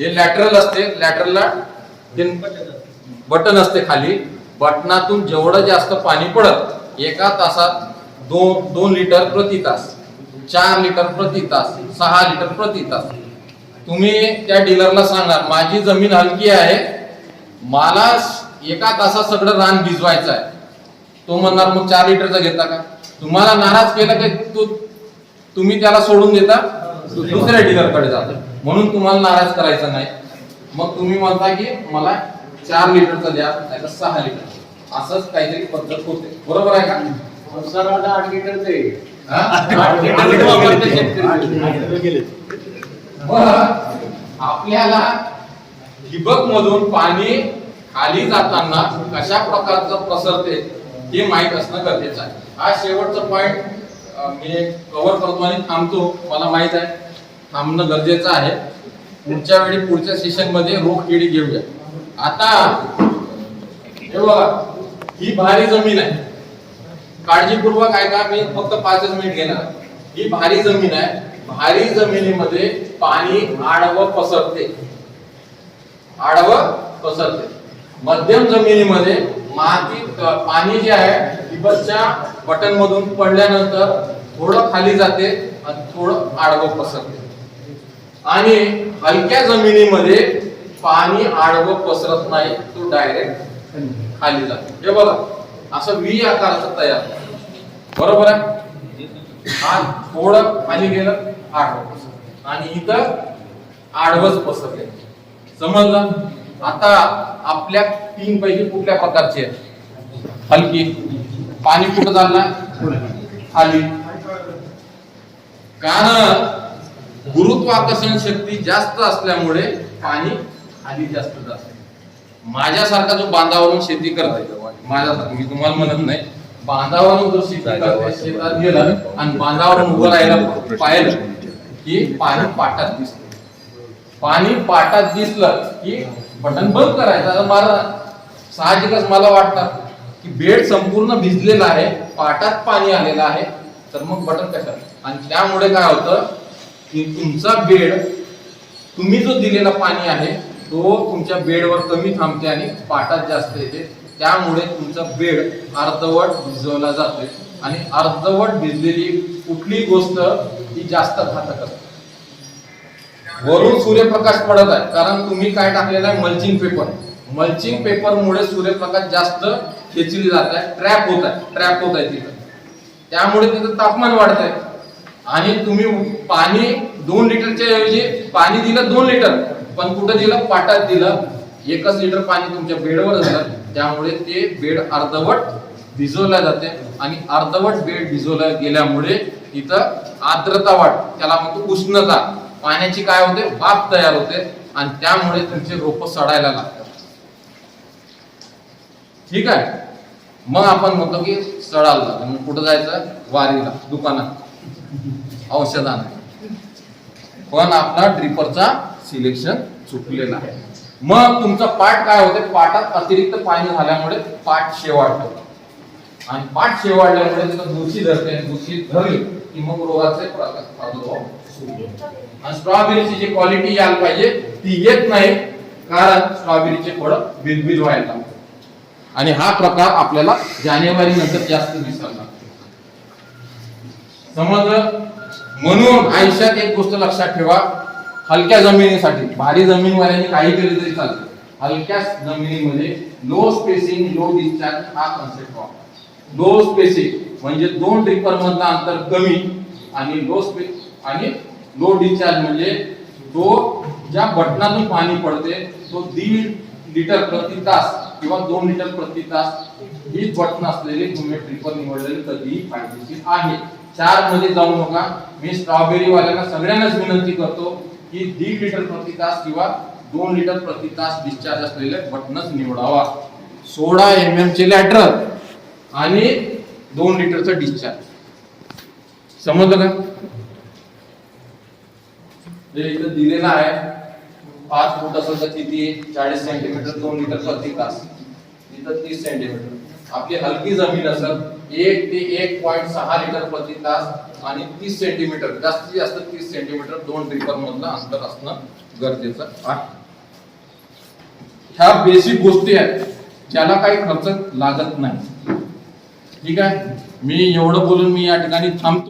हे लॅटरल असते लॅटरलला बटन असते खाली. बटनातून जेवढं जास्त पाणी पडत एका तासात दोन दोन लिटर प्रति तास चार लिटर प्रति तास सहा लिटर प्रति तास. तुम्ही त्या डीलरला सांगणार माझी जमीन हलकी आहे मला एका तासात सगळं रान भिजवायचं आहे. तो म्हणणार मग चार लिटरचा घेता का? तुम्हाला नाराज केलं की तू तुम्ही त्याला सोडून देता दुसऱ्या डीलरकडे जाता. म्हणून तुम्हाला नाराज करायचं नाही. मग तुम्ही म्हणता की मला चार लिटरचा द्या नाही तर सहा लिटर. असंच काहीतरी पद्धत होते. बरोबर आहे का? सर आता आठ लिटर ते हा? आठ लिटर वापरते शेतकरी. मग आपल्याला ठिबक मधून पाणी खाली जाताना कशा प्रकारचं प्रसरते हे माहीत असणं गरजेचं आहे. हा शेवटचा पॉइंट मी कव्हर करतो आणि थांबतो. मला माहीत आहे. थांबणं गरजेचं आहे. पुढच्या वेळी पुढच्या सेशनमध्ये रोख किडी घेऊया. आता हे बघा ही भारी जमीन आहे. काळजीपूर्वक ऐका मी फक्त पाचच मिनिट घेणार. ही भारी जमीन आहे. भारी जमिनीमध्ये पाणी आडवं पसरते. आडवं पसरते. मध्यम जमिनीमध्ये माती पाणी जे आहे ठिबकच्या बटन मधून पडल्यानंतर थोडं खाली जाते आणि थोडं आडवं पसरते. आणि हलक्या जमिनीमध्ये पाणी आडवं पसरत नाही तो डायरेक्ट खाली जातो. हे बघा असं वी आकाराचं तयार. बरोबर आहे? हा थोडं खाली गेलं आडवं आणि इथं आडवंच पसरले. समजलं? आता आपल्या तीन पैकी कुठल्या प्रकारची आहे हलकी. पाणी कुठं चालणार खाली. कारण गुरुत्वाकर्षण शक्ती जास्त असल्यामुळे पाणी खाली जास्त जास्त माझ्यासारखा जो बांधावरून शेती करतोय माझ्यासारखा मी तुम्हाला म्हणत नाही. बांधावरून जो शेती करतोय शेतात गेला आणि बांधावरून उभं राहायला पाहिलं की पाणी पाटात दिसतं. पाणी पाटात दिसलं की बटन बंद करायचं मला साहजिकच मला वाटतं की बेड संपूर्ण भिजलेला आहे पाटात पाणी आलेलं आहे तर मग बटन कशाला? आणि त्यामुळे काय होतं की तुमचा बेड तुम्ही जो दिलेला पाणी आहे तो तुमच्या बेडवर कमी थांबते आणि पाटात जास्त येते. त्यामुळे तुमचा बेड अर्धवट भिजवला जातोय. आणि अर्धवट भिजलेली कुठली गोष्ट ही जास्त घातक असते. वरून सूर्यप्रकाश पडत आहे. कारण तुम्ही काय टाकलेलं आहे? मल्चिंग पेपर मल्चिंग पेपर मुळे सूर्यप्रकाश जास्त खेचली जात आहे. ट्रॅप होत आहे. ट्रॅप होत आहे तिथं. त्यामुळे तिथं तापमान वाढत आहे. आणि तुम्ही पाणी दोन लिटरच्या ऐवजी पाणी दिलं दोन लिटर पण कुठं दिलं? पाटात दिलं. एकच लिटर पाणी तुमच्या बेडवर झालं. त्यामुळे ते बेड अर्धवट भिजवल्या जाते आणि अर्धवट बेड भिजवल्या गेल्यामुळे इथं आर्द्रता वाढ त्याला म्हणतो उष्णता. पाण्याची काय होते? वाफ तयार होते आणि त्यामुळे तुमचे रोप सडायला लागतात. ठीक आहे? मग आपण म्हणतो की सडायला जातं मग कुठं जायचं? वारीला दुकानात. औषधानं. पण आपला ड्रिपरचा सिलेक्शन चुकलेला आहे. मग तुमचा पाठ काय होते? पाटात अतिरिक्त पाणी झाल्यामुळे पाठ शेवाळतो. आणि पाठ शेवाळल्यामुळे तिथं बुरशी धरते आणि बुरशी धरली की मग रोगाचे प्रादुर्भाव आणि स्ट्रॉबेरीची जी क्वालिटी यायला पाहिजे ती येत नाही कारण स्ट्रॉबेरीचे फळ बिलबिल व्हायला आणि हा प्रकार आपल्याला जानेवारी नंतर जास्त दिसायला समजलं म्हणून आयुष्यात एक गोष्ट लक्षात ठेवा. हलक्या जमिनीसाठी भारी जमीनवाल्यांनी काही केले तरी चालतं. हलक्या जमिनीमध्ये लो स्पेसिंग लो डिस्चार्ज हा कन्सेप्ट वापरा. लो स्पेसिंग म्हणजे दोन ड्रिपर मधलं अंतर कमी आणि लो स्पे आणि लो डिस्चार्ज म्हणजे तो ज्या बटनातून पाणी पडते तो दीड लिटर प्रति तास किंवा दोन लिटर प्रति तास ही बटन असलेले तुम्ही ट्रिपर निवडलेली कधीही फायदेशीर आहे. चारमध्ये जाऊ नका मी स्ट्रॉबेरी वाल्यांना सगळ्यांनाच विनंती करतो की दीड लिटर प्रति तास किंवा दोन लिटर प्रति तास डिस्चार्ज असलेले बटनच निवडावा. सोळा एम एम चे लॅटर आणि दोन लिटरचं डिस्चार्ज समजलं का? जे इथं दिलेलं आहे. पाच फूट असेल तर किती चाळीस सेंटीमीटर दोन लिटर प्रति तास. इथं तीस सेंटीमीटर आपली हलकी जमीन असेल एक ते एक पॉईंट सहा लिटर प्रति तास आणि तीस सेंटीमीटर जास्तीत जास्त तीस सेंटीमीटर दोन ड्रिपर मधलं अंतर असणं गरजेचं आहे. ह्या बेसिक गोष्टी आहेत ज्याला काही खर्च लागत नाही. ठीक आहे? मी एवढं बोलून मी या ठिकाणी थांबतो.